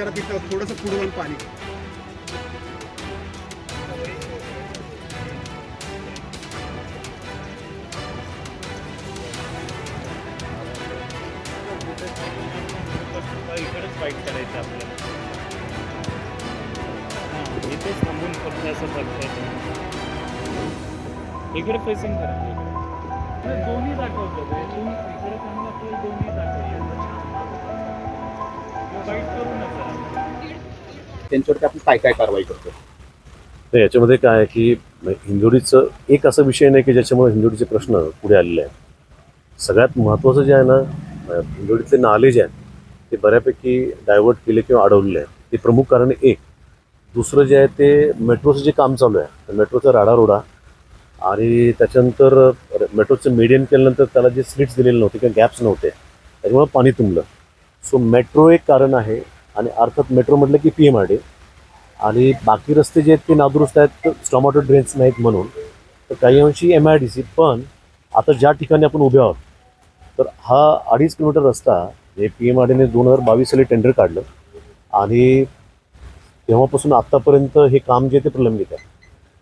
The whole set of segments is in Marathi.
जरा तिथं थोडंसं पुढे जाऊन पाणी. इकडेच फाईट करायचं आपल्याला. हां इथेच थांबून फक्त असं बघतायचं इकडे फेसिंग करा. दोन्ही दाखवतो. तुम्ही इकडे दोन्ही दाखवतो. फाईट करू नका त्यांच्यावरती आपण काय काय कारवाई करतो तर याच्यामध्ये काय आहे की हिंदोडीचं एक असा विषय नाही की ज्याच्यामुळे हिंदोडीचे प्रश्न पुढे आलेले आहेत. सगळ्यात महत्त्वाचं जे आहे ना अं, हिंदोडीतले नाले जे आहेत ते बऱ्यापैकी डायव्हर्ट केले किंवा अडवलेले आहेत. ते प्रमुख कारण एक. दुसरं जे आहे ते मेट्रोचं जे काम चालू आहे तर मेट्रोचा राडा रोडा आणि त्याच्यानंतर मेट्रोचं मीडियम केल्यानंतर त्याला जे स्लिट्स दिलेले नव्हते किंवा गॅप्स नव्हते त्याच्यामुळे पाणी तुंबलं. सो मेट्रो एक कारण आहे. आणि अर्थात मेट्रो म्हटलं की पी एम आर डी आणि बाकी रस्ते जे आहेत ते नादुरुस्त आहेत स्टॉमॅटो ड्रेन्स नाहीत म्हणून. तर काही अंशी एम आय डी सी पण आता ज्या ठिकाणी आपण उभे आहोत तर हा अडीच किलोमीटर रस्ता हे पी एम आर डीने दोन हजार बावीस साली टेंडर काढलं. आणि तेव्हापासून आत्तापर्यंत हे काम जे ते प्रलंबित आहे.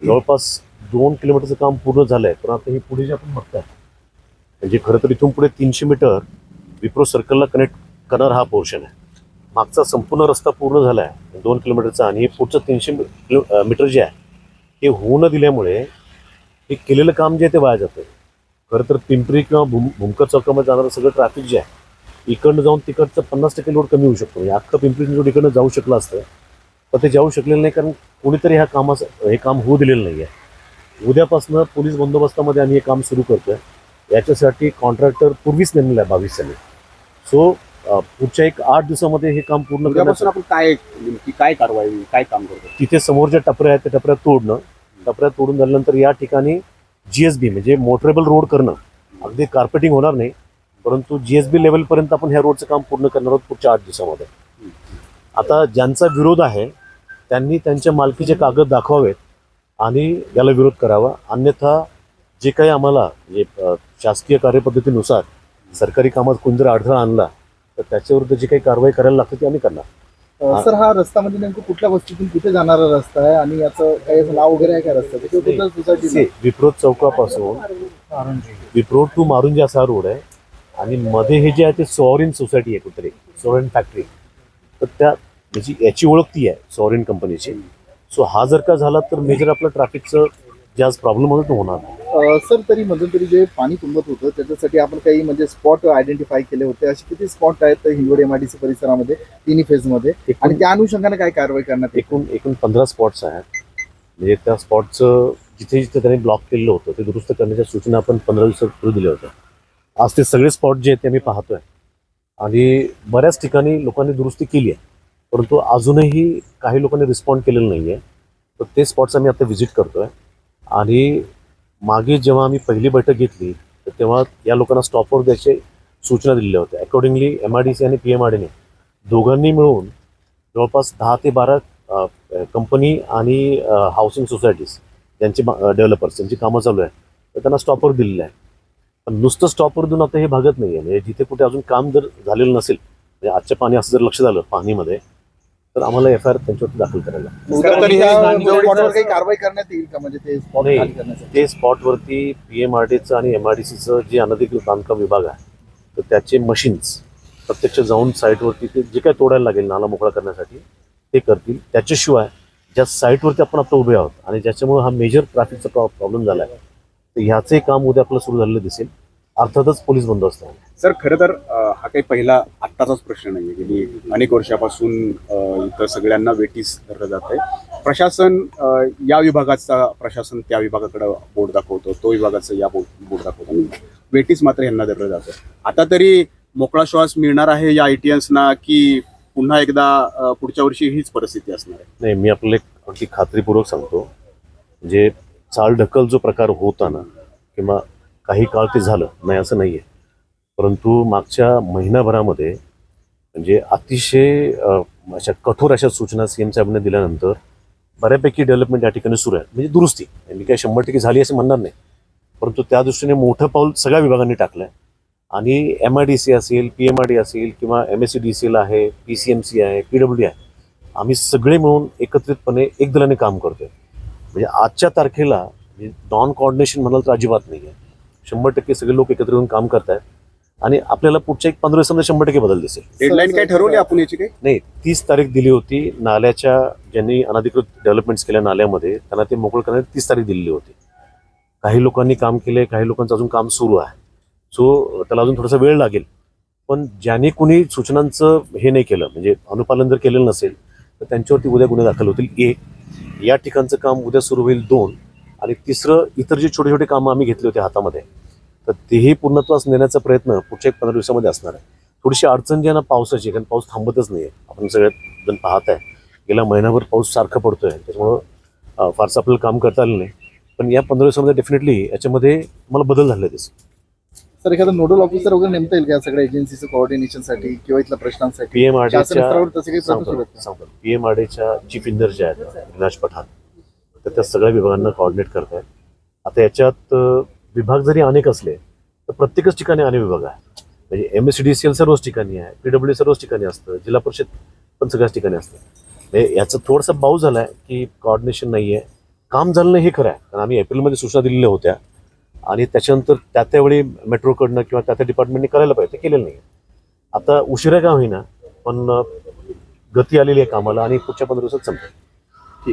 जवळपास दोन किलोमीटरचं काम पूर्ण झालं आहे पण आता हे पुढे जे आपण बघताय म्हणजे खरं तर इथून पुढे तीनशे मीटर विप्रो सर्कलला कनेक्ट करणारा हा पोर्शन आहे. मागचा संपूर्ण रस्ता पूर्ण झाला आहे दोन किलोमीटरचा आणि हे पुढचं तीनशे किलो मीटर जे आहे हे होऊ न दिल्यामुळे हे केलेलं काम जे आहे ते वाया जातं खरं तर पिंपरी किंवा भूम भूमकर चौकामध्ये जाणारं सगळं ट्रॅफिक जे आहे इकडनं जाऊन तिकडचं पन्नास टक्के लोड कमी होऊ शकतो. म्हणजे अख्खं पिंपरी चिंचवड इकडनं जाऊ शकलं असतं पण ते जाऊ शकलेलं नाही कारण कोणीतरी ह्या कामाचं हे काम होऊ दिलेलं नाही आहे उद्यापासून पोलीस बंदोबस्तामध्ये आम्ही हे काम सुरू करतो आहे याच्यासाठी कॉन्ट्रॅक्टर पूर्वीच नेमलेला आहे बावीस साली सो पुढच्या एक आठ दिवसामध्ये हे काम पूर्ण करण्याचं उद्यापासून आपण काय नेमकी काय कारवाई काय काम करतो? तिथे समोर ज्या टपऱ्या आहेत त्या टपऱ्या तोडणं टपऱ्या तोडून झाल्यानंतर या ठिकाणी जी एस बी म्हणजे मोटरेबल रोड करणं. अगदी कार्पेटिंग होणार नाही परंतु जी एस बी लेवलपर्यंत आपण ह्या रोडचं काम पूर्ण करणार आहोत पुढच्या आठ दिवसामध्ये. आता ज्यांचा विरोध आहे त्यांनी त्यांच्या मालकीचे कागद दाखवावेत आणि याला विरोध करावा. अन्यथा जे काही आम्हाला म्हणजे शासकीय कार्यपद्धतीनुसार सरकारी कामात कोणतरी अडथळा आणला तर त्याच्याविरुद्ध जी काही कारवाई करायला लागते ती आम्ही करणार. सर हा रस्ता म्हणजे नेमकं कुठल्या वस्तीतून कुठे जाणारा रस्ता आहे आणि याचं काही नाव वगैरे आहे का रस्त्याचं? किंवा कुठल्या विप्रोत चौकापासून विप्रोट टू मारुंजी असा रोड आहे. आणि मध्ये हे जे आहे ते सॉरिन सोसायटी आहे कुठतरी सॉरिन फॅक्टरी. तर त्या म्हणजे याची ओळख ती आहे सॉरिन कंपनीची. सो हा जर का झाला तर मेजर आपलं ट्रॅफिकचं जे आज प्रॉब्लेम होतं तो होणार. अ, सर तरी मध्यंतरी जे पाणी तुंबत होतं त्याच्यासाठी आपण काही म्हणजे स्पॉट आयडेंटिफाय केले होते. असे किती स्पॉट आहेत हिंगोडी एमआयडीसी परिसरामध्ये तिन्ही फेजमध्ये आणि एकूण त्या अनुषंगाने काय कारवाई करण्यात येईल? एकूण एकूण पंधरा स्पॉट्स आहेत. म्हणजे त्या स्पॉटचं जिथे जिथे त्यांनी ब्लॉक केलेलं होतं ते दुरुस्त करण्याच्या सूचना आपण पंधरा दिवसापूर्वी दिल्या होत्या. आज ते सगळे स्पॉट जे आहेत ते आम्ही पाहतोय. आणि बऱ्याच ठिकाणी लोकांनी दुरुस्ती केली आहे. परंतु अजूनही काही लोकांनी रिस्पॉन्ड केलेलं नाही आहे तर ते स्पॉट्स आम्ही आता व्हिजिट करतोय. आणि मागे जेव्हा आम्ही पहिली बैठक घेतली तर तेव्हा या लोकांना स्टॉपवर द्यायचे सूचना दिलेल्या होत्या. Accordingly M I D C आणि पी एम आर डीने दोघांनी मिळून जवळपास दहा ते बारा कंपनी आणि हाऊसिंग सोसायटीज यांचे डेव्हलपर्स यांची कामं चालू आहे तर त्यांना स्टॉपवर दिलेलं आहे. पण नुसतं स्टॉपवर देऊन आता हे भागत नाही आहे म्हणजे जिथे कुठे अजून काम जर झालेलं नसेल म्हणजे आजच्या पाणी असं जर लक्ष झालं पाणीमध्ये तर आम्हाला एफ आय आर त्यांच्यावरती दाखल करायला हे काही कारवाई करण्यात येईल का? म्हणजे ते स्पॉट नाही. खाली करण्यासाठी. ते स्पॉटवरती पी एम आर डीचं आणि एम आर डी सीचं जे अनधिकृत बांधकाम विभाग आहे तर त्याचे मशीन्स प्रत्यक्ष जाऊन साईटवरती ते जे काय तोडायला लागेल नाला मोकळा करण्यासाठी ते करतील. त्याच्याशिवाय ज्या साईटवरती आपण आता उभे आहोत आणि ज्याच्यामुळे हा मेजर ट्रॅफिकचा प्रॉब्लेम झाला आहे तर ह्याचंही काम उद्या आपलं सुरू झालेलं दिसेल. अर्थातच पोलीस बंदोबस्त आहे. सर खरं तर हा काही पहिला आत्ताचाच प्रश्न नाही गेली अनेक वर्षापासून इथं सगळ्यांना वेटीस धरलं जात आहे प्रशासन या विभागाचा प्रशासन त्या विभागाकडे बोट दाखवतो तो विभागाचं या बोट बोट दाखवतो. वेटीस मात्र यांना धरलं जातं आता तरी मोकळा श्वास मिळणार आहे या आयटीएन्सना की पुन्हा एकदा पुढच्या वर्षी हीच परिस्थिती असणार आहे? नाही मी आपल्याला एक अगदी खात्रीपूर्वक सांगतो. म्हणजे चाल ढकल जो प्रकार होता ना किंवा काही काळ ते झालं. नाही असं नाही आहे परंतु मागच्या महिनाभरामध्ये म्हणजे अतिशय अशा कठोर अशा सूचना सी एम साहेबांनी दिल्यानंतर बऱ्यापैकी डेव्हलपमेंट या ठिकाणी सुरू आहे. म्हणजे दुरुस्ती. मी काही शंभर टक्के झाली असं म्हणणार नाही. परंतु त्या दृष्टीने मोठं पाऊल सगळ्या विभागांनी टाकलं आहे आणि एम आय डी सी असेल पी एम आय डी असेल किंवा M S C D C L आहे पी सी एम सी आहे पी डब्ल्यू डी आहे आम्ही सगळे मिळून एकत्रितपणे एक दलाने काम करतोय. म्हणजे आजच्या तारखेला म्हणजे नॉन कॉर्डिनेशन म्हणाल तर अजिबात नाही आहे शंभर टक्के सगळे लोक एकत्र येऊन काम करतायत. आणि आपल्याला पुढच्या एक पंधरा दिवसांमध्ये शंभर टक्के बदल दिसेल. डेडलाईन काय ठरवली आपण याची काही? नाही तीस तारीख दिली होती. नाल्याच्या ज्यांनी अनधिकृत डेव्हलपमेंट्स केल्या नाल्यामध्ये त्यांना ते मोकळ करण्याची तीस तारीख दिलेली होती. काही लोकांनी काम केले काही लोकांचं अजून काम सुरू आहे. सो त्याला अजून थोडासा वेळ लागेल. पण ज्यांनी कुणी सूचनांचं हे नाही केलं म्हणजे अनुपालन जर केलेलं नसेल तर त्यांच्यावरती उद्या गुन्हे दाखल होतील. एक या ठिकाणचं काम उद्या सुरू होईल दोन. आणि तिसरं इतर जे छोटे छोटे कामं आम्ही घेतले होते हातामध्ये तर तेही पूर्णत्वास नेण्याचा प्रयत्न पुढच्या एक पंधरा दिवसामध्ये असणार आहे. थोडीशी अडचण जी आहे ना पावसाची कारण पाऊस थांबतच नाही आहे आपण सगळ्यात जण पाहत आहे गेल्या महिनाभर पाऊस सारखा पडतोय. त्याच्यामुळं अं, फारसं आपल्याला काम करता आलं नाही. पण या पंधरा दिवसामध्ये डेफिनेटली याच्यामध्ये मला बदल झाले दिसत सर एखादा नोडल ऑफिसर वगैरे नेमता येईल का सगळ्या एजन्सीचं कोऑर्डिनेशनसाठी किंवा इथल्या प्रश्नांसाठी? पी एम शासन स्तरावर आरडीच्या तसे काही प्रयत्न सुरू आहेत का? पी एम आरडीच्या चीफ इंजिनियर जे आहेत विनाश पठाण तर त्या सगळ्या विभागांना कॉर्डिनेट करतायत आता याच्यात विभाग जरी अनेक असले तर प्रत्येकच ठिकाणी अनेक विभाग आहे म्हणजे M S D C L सर्वच ठिकाणी आहे पी डब्ल्यू सर्वच ठिकाणी असतं जिल्हा परिषद पण सगळ्याच ठिकाणी असतं. म्हणजे याचं थोडंसं बाऊ झाला आहे की कॉर्डिनेशन नाही आहे काम झालं नाही हे खरं आहे. कारण आम्ही एप्रिलमध्ये सूचना दिलेल्या होत्या. आणि त्याच्यानंतर त्या त्यावेळी मेट्रोकडनं किंवा त्या त्या डिपार्टमेंटने करायला पाहिजे. ते केलेलं नाही आता उशिरा का होईना पण गती आलेली आहे कामाला आणि पुढच्या पंधरा दिवसात संपेल